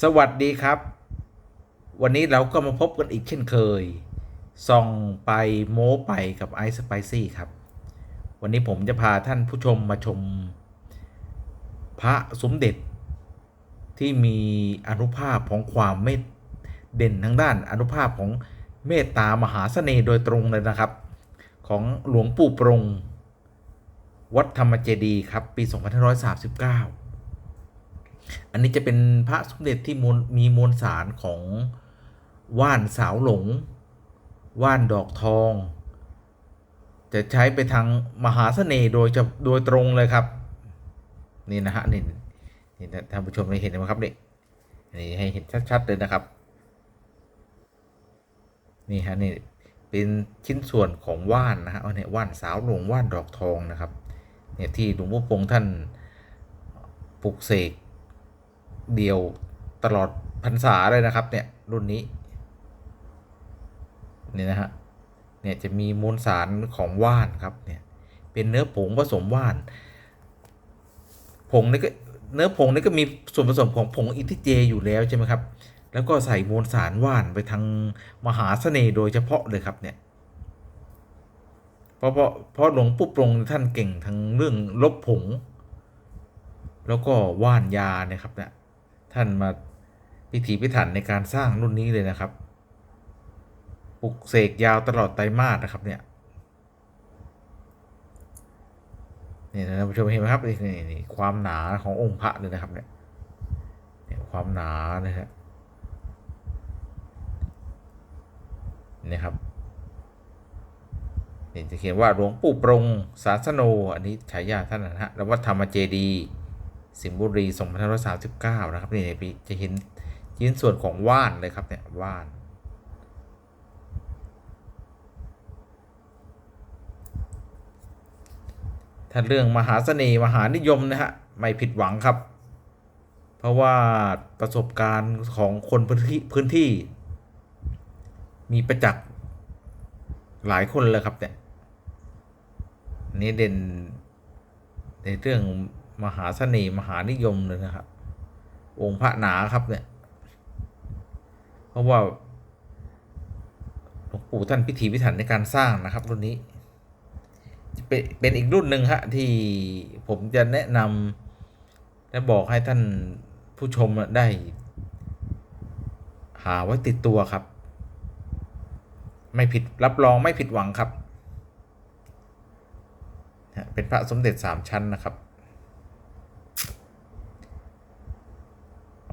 สวัสดีครับ วันนี้เราก็มาพบกันอีกเช่นเคยส่องไปโม้ไปกับไอซ์สไปซี่ครับ วันนี้ผมจะพาท่านผู้ชมมาชม พระสมเด็จ ที่มีอนุภาพของความเมตเด่นทางด้านอนุภาพของเมตตามหาเสน่ห์โดยตรงเลยนะครับ ของหลวงปู่ปรง วัดธรรมเจดีครับ ปี 2539 อันนี้จะเป็นพระสมเด็จที่มีมวลสารของว่านสาวหลง ว่านดอกทอง จะใช้ไปทางมหาเสน่ห์โดยจะโดยตรงเลยครับ นี่นะฮะนี่นี่ท่านผู้ชมได้เห็นไหมครับเด็กนี่ให้เห็นชัดๆเลยนะครับ นี่ฮะนี่เป็นชิ้นส่วนของว่านนะฮะเอาเนี่ยว่านสาวหลงว่านดอกทองนะครับ เนี่ยที่หลวงพ่อปงท่านปลุกเสก เดียวตลอดพรรษาเลยนะครับ เนี่ยรุ่นนี้เนี่ยนะฮะเนี่ยจะมีมวลสารของว่านครับเนี่ยเป็นเนื้อผงผสมว่านผงนี่ก็เนื้อผงนี่ก็มีส่วนผสมของผงอินทิเจอยู่แล้วใช่ไหมครับ แล้วก็ใส่มวลสารว่านไปทางมหาเสน่ห์โดยเฉพาะเลยครับเนี่ยเพราะเพราะเพราะหลวงปู่ปรงท่านเก่งทางเรื่องลบผง แล้วก็ว่านยาเนี่ยครับเนี่ย ท่านมาพิถีพิถันในการสร้างรุ่นนี้เลยนะครับปลุกเสกยาวตลอดไตรมาสนะครับเนี่ยนี่นะท่านผู้ชมเห็นไหมครับนี่นี่ความหนาขององค์พระเลยนะครับเนี่ยเนี่ยความหนานะฮะนี่ครับนี่จะเขียนว่าหลวงปู่ปรงสาสโน อันนี้ฉายาท่านนะฮะแล้ววัดธรรมเจดีย์ สิงห์บุรี2539 นะครับนี่พี่จะเห็นชิ้นส่วนของว่านเลยครับเนี่ยว่านถ้าเรื่องมหาเสน่ห์มหานิยมนะฮะไม่ผิดหวังครับ เพราะว่าประสบการณ์ของคนพื้นที่พื้นที่ มีประจักษ์หลายคนเลยครับเนี่ยนนี่เด่นในเรื่อง มหาเสน่ห์มหานิยมเลยนะครับ องค์พระหนาครับเนี่ย เพราะว่าหลวงปู่ท่านพิถีพิถันในการสร้างนะครับรุ่นนี้เป็นเป็นอีกรุ่นหนึ่งฮะที่ผมจะแนะนำและบอกให้ท่านผู้ชมได้ หาไว้ติดตัวครับ ไม่ผิดรับรองไม่ผิดหวังครับ เป็นพระสมเด็จสามชั้นนะครับ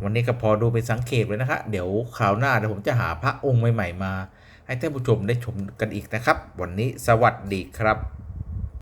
วันนี้ก็พอดูเป็นสังเกตเลยนะคะ เดี๋ยวคราวหน้าเดี๋ยวผมจะหาพระองค์ใหม่ ๆ มา ให้ท่านผู้ชมได้ชมกันอีกนะครับ วันนี้สวัสดีครับ